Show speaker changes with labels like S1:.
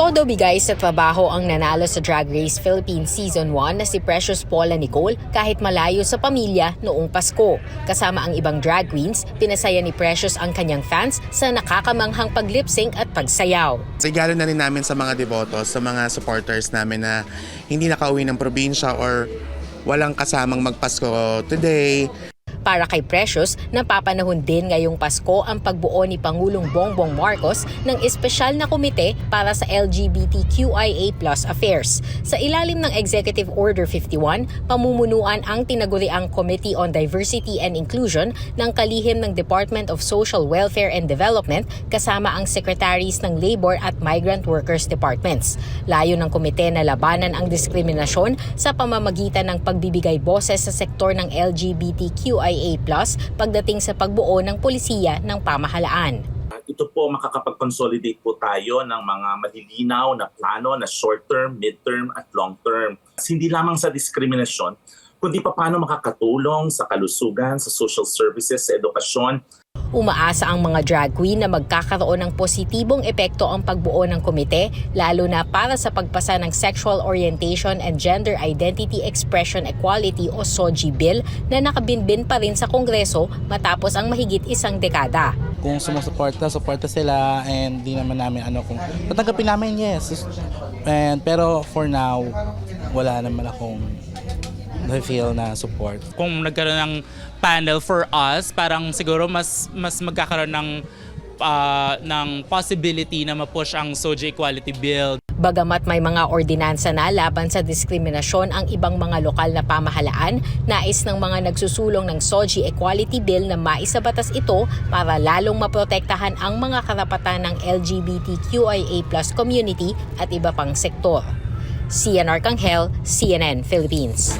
S1: Todo bigay sa trabaho ang nanalo sa Drag Race Philippines Season 1 na si Precious Paula Nicole kahit malayo sa pamilya noong Pasko. Kasama ang ibang drag queens, pinasaya ni Precious ang kanyang fans sa nakakamanghang paglip-sync at pagsayaw.
S2: Sigalo na rin namin sa mga devotos, sa mga supporters namin na hindi nakauwi ng probinsya or walang kasamang magpasko today.
S1: Para kay Precious, napapanahon din ngayong Pasko ang pagbuo ni Pangulong Bongbong Marcos ng espesyal na komite para sa LGBTQIA plus affairs. Sa ilalim ng Executive Order 51, pamumunuan ang tinaguriang Committee on Diversity and Inclusion ng kalihim ng Department of Social Welfare and Development kasama ang Secretaries ng Labor at Migrant Workers Departments. Layo ng komite na labanan ang diskriminasyon sa pamamagitan ng pagbibigay boses sa sektor ng LGBTQIA pagdating sa pagbuo ng polisiya ng pamahalaan.
S3: ito po makakapag-consolidate po tayo ng mga malilinaw na plano na short-term, mid-term at long-term. Hindi lamang sa diskriminasyon, kundi pa paano makakatulong sa kalusugan, sa social services, sa edukasyon,
S1: Umaasa ang mga drag queen na magkakaroon ng positibong epekto ang pagbuo ng komite, lalo na para sa pagpasa ng Sexual Orientation and Gender Identity Expression Equality o SOGI Bill na nakabinbin pa rin sa Kongreso matapos ang mahigit isang dekada.
S4: kung sumusuporta, suporta sila and di naman namin ano kung tatanggapin namin yes. And pero for now wala naman akong feel na support.
S5: kung nagkaroon ng panel for us, parang siguro mas mas magkakaroon ng ah, ng possibility na ma-push ang SOJI Equality Bill.
S1: Bagamat may mga ordinansa na laban sa diskriminasyon ang ibang mga lokal na pamahalaan, nais ng mga nagsusulong ng SOGI Equality Bill na maisabatas ito para lalong maprotektahan ang mga karapatan ng LGBTQIA community at iba pang sektor. Cian Arcangel, CNN Philippines.